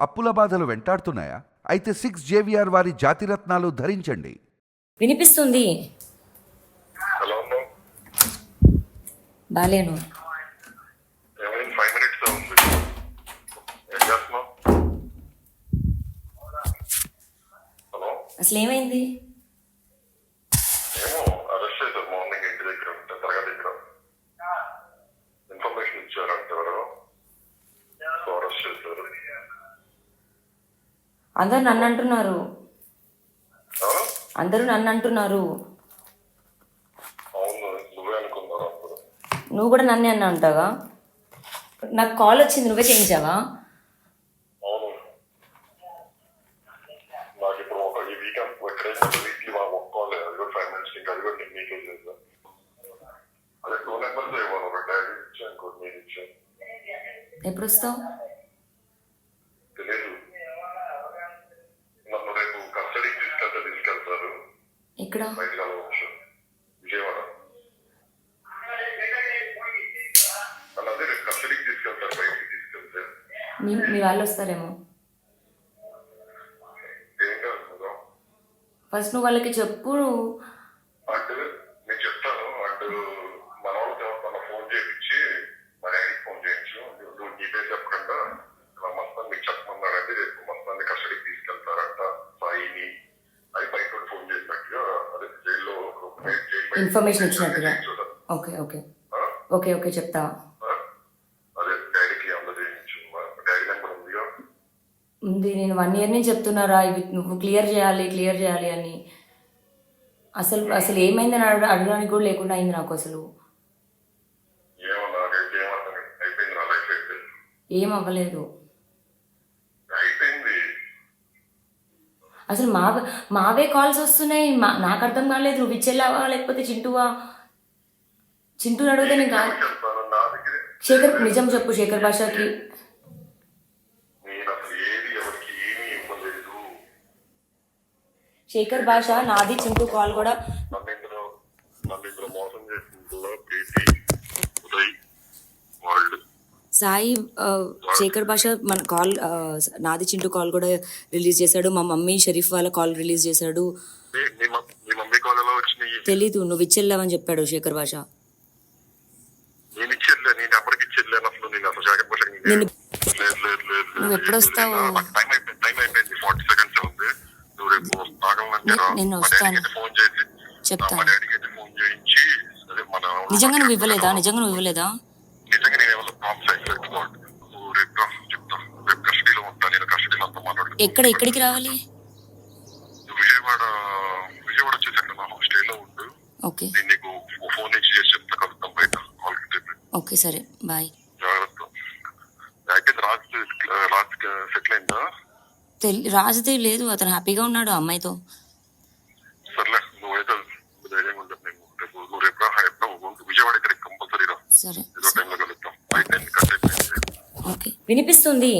అప్పుల బాధలు వెంటాడుతున్నాయా? అయితే సిక్స్ జేవిఆర్ వారి జాతిరత్నాలు ధరించండి. వినిపిస్తుంది. బాలేను. అసలు ఏమైంది అందరు నన్ను అంటున్నారు? అందరూ నన్ను అంటున్నారు అవును నువ్వే కూడా నన్నే అన్నా అంటావా? నాకు కాల్ వచ్చింది నువ్వే చేయించావా? అవును. నాకు తీసుకెళ్తే మీ వాళ్ళు వస్తారేమో. ఫస్ట్ నువ్వు వాళ్ళకి చెప్పు. ఇన్ఫర్మేషన్ ఇచ్చినట్టుగా. Okay okay? ఓకే ఓకే చెప్తా. ఉంది నేను వన్ ఇయర్ నుంచి చెప్తున్నారా ఇవి నువ్వు క్లియర్ చేయాలి క్లియర్ చేయాలి అని. అసలు అసలు ఏమైందని అడగ అడగడానికి కూడా లేకుండా అయింది నాకు అసలు. ఏమో నాకైతే ఏమర్థం కాదు. అయిపోయింది నా లైఫ్ అయిపోయింది ఏం అవ్వలేదు అయిపోయింది అసలు మా మావే కాల్స్ వస్తున్నాయి. మా నాకు అర్థం కాలేదు. నువ్వు ఇచ్చేలావా? లేకపోతే చింటువా? చింటూని అడిగితే నేను కాదు శేఖర్ నిజం చెప్పు శేఖర్ భాషకి. శేఖర్ భాష నాది చింటూ కాల్ కూడా. మోసం సాయి శేఖర్ భాష మన కాల్ నాది చింటూ కాల్ కూడా రిలీజ్ చేశాడు. మా మమ్మీ షరీఫ్ వాళ్ళ కాల్ రిలీజ్ చేశాడు. తెలీదు నువ్వు ఇచ్చెళ్ళావని చెప్పాడు శేఖర్ భాష నేను ఇచ్చేళ్ళే నీ నెంబర్కి ఇచ్చేళ్ళాను అసలు నేను అసలు జాగ్రత్త భాష నేను- ఎక్కడ ఎక్కడికి రావాలి? విజయవాడ విజయవాడ వచ్చేసాక నా హాస్టల్లో ఉండు. ఓకే. నేను నీకు ఫోన్ నుంచి చేసి చెప్తా కలుద్దాం బయట. ఓకే సరే. బాయ్. జాగ్రత్త. రాజ్ రాజ్ సెటిల్ అయిందా? రాజుది లేదు అతను హ్యాపీగా ఉన్నాడు అమ్మాయితో. సర్లే నువ్వైతే ధైర్యంగా ఉండదు నేను రేపు నువ్వు రేపు రా ఎప్పుడో ఉండు. విజయవాడ కంపల్సరీ రా సరే. ఏదో టైంలో కలుద్దాం. ఓకే. వినిపిస్తుంది.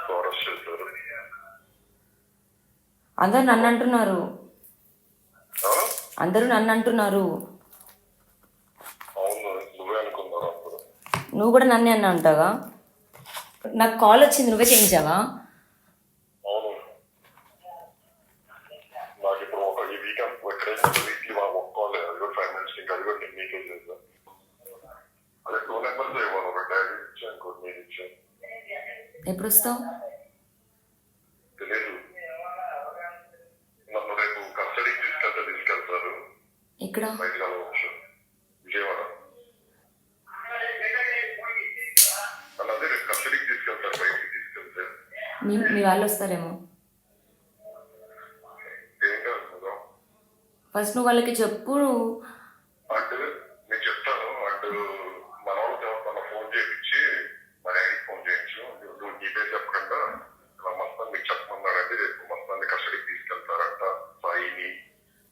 సో అరెస్ట్ చేశారు అందరు నన్ను అంటున్నారు? అందరూ నన్ను అంటున్నారు నువ్వు కూడా నన్నే అన్నా అంటావా? నాకు కాల్ వచ్చింది నువ్వే చేయించావా? అవును. నాకు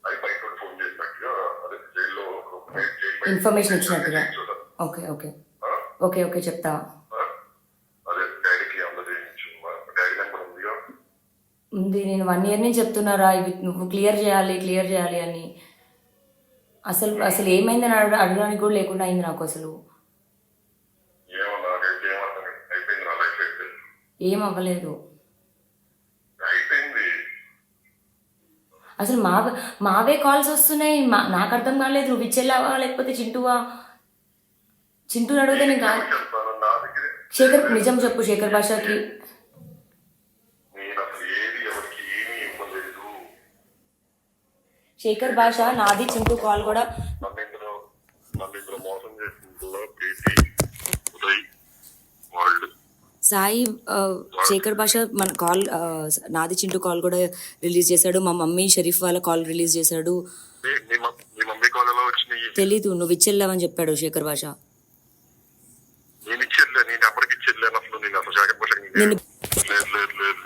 అది బయట నుండి ఫోన్ చేసినట్టుగా అదే జైల్లో జైలు ఇన్ఫర్మేషన్ ఇచ్చినట్టుగా. Okay okay? ఓకే ఓకే చెప్తా. నేను వన్ ఇయర్ నుంచి చెప్తున్నారా? ఇవి నువ్వు క్లియర్ చేయాలి క్లియర్ చేయాలి అని. అసలు అసలు ఏమైందని అడగ అడగడానికి కూడా లేకుండా అయింది నాకు అసలు. ఏం అవ్వలేదు. అసలు మా మావే కాల్స్ వస్తున్నాయి. మా నాకు అర్థం కాలేదు. నువ్వు ఇచ్చేలావా లేకపోతే చింటువా? చింటూని అడిగితే నేను కాదు శేఖర్ నిజం చెప్పు శేఖర్ భాషకి నేను అసలు ఏది ఎవరికి ఏమీ ఇవ్వలేదు శేఖర్ భాష నాది చింటూ కాల్ కూడా. సాయి శేఖర్ భాష మన కాల్ నాది చింటూ కాల్ కూడా రిలీజ్ చేశాడు. మా మమ్మీ షరీఫ్ వాళ్ళ కాల్ రిలీజ్ చేశాడు. తెలీదు నువ్వు ఇచ్చెళ్ళావని చెప్పాడు శేఖర్ భాష.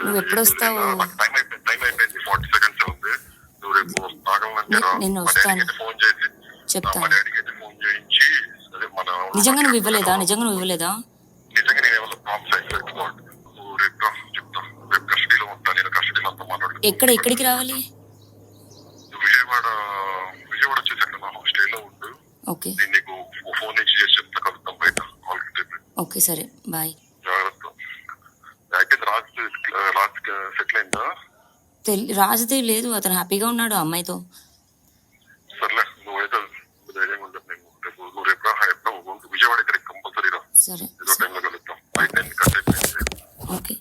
నువ్వు ఎప్పుడు నువ్వు రేపు నేను వస్తాను. చెప్తాను. నిజంగా నువ్వు ఇవ్వలేదా? నిజంగా నువ్వు ఇవ్వలేదా? ఎక్కడ ఎక్కడికి రావాలి? విజయవాడ విజయవాడ నా హాస్టల్లో ఉండు. ఓకే. నీకు ఫోన్ చెప్తా కలుద్దాం బయట. ఓకే సరే. బాయ్ జాగ్రత్త యాకైతే రాజ్ రాజ్ సెటిల్ అయిందా తెలి రాజుదే లేదు అతను హ్యాపీగా ఉన్నాడు అమ్మాయితో. సరే ఓకే.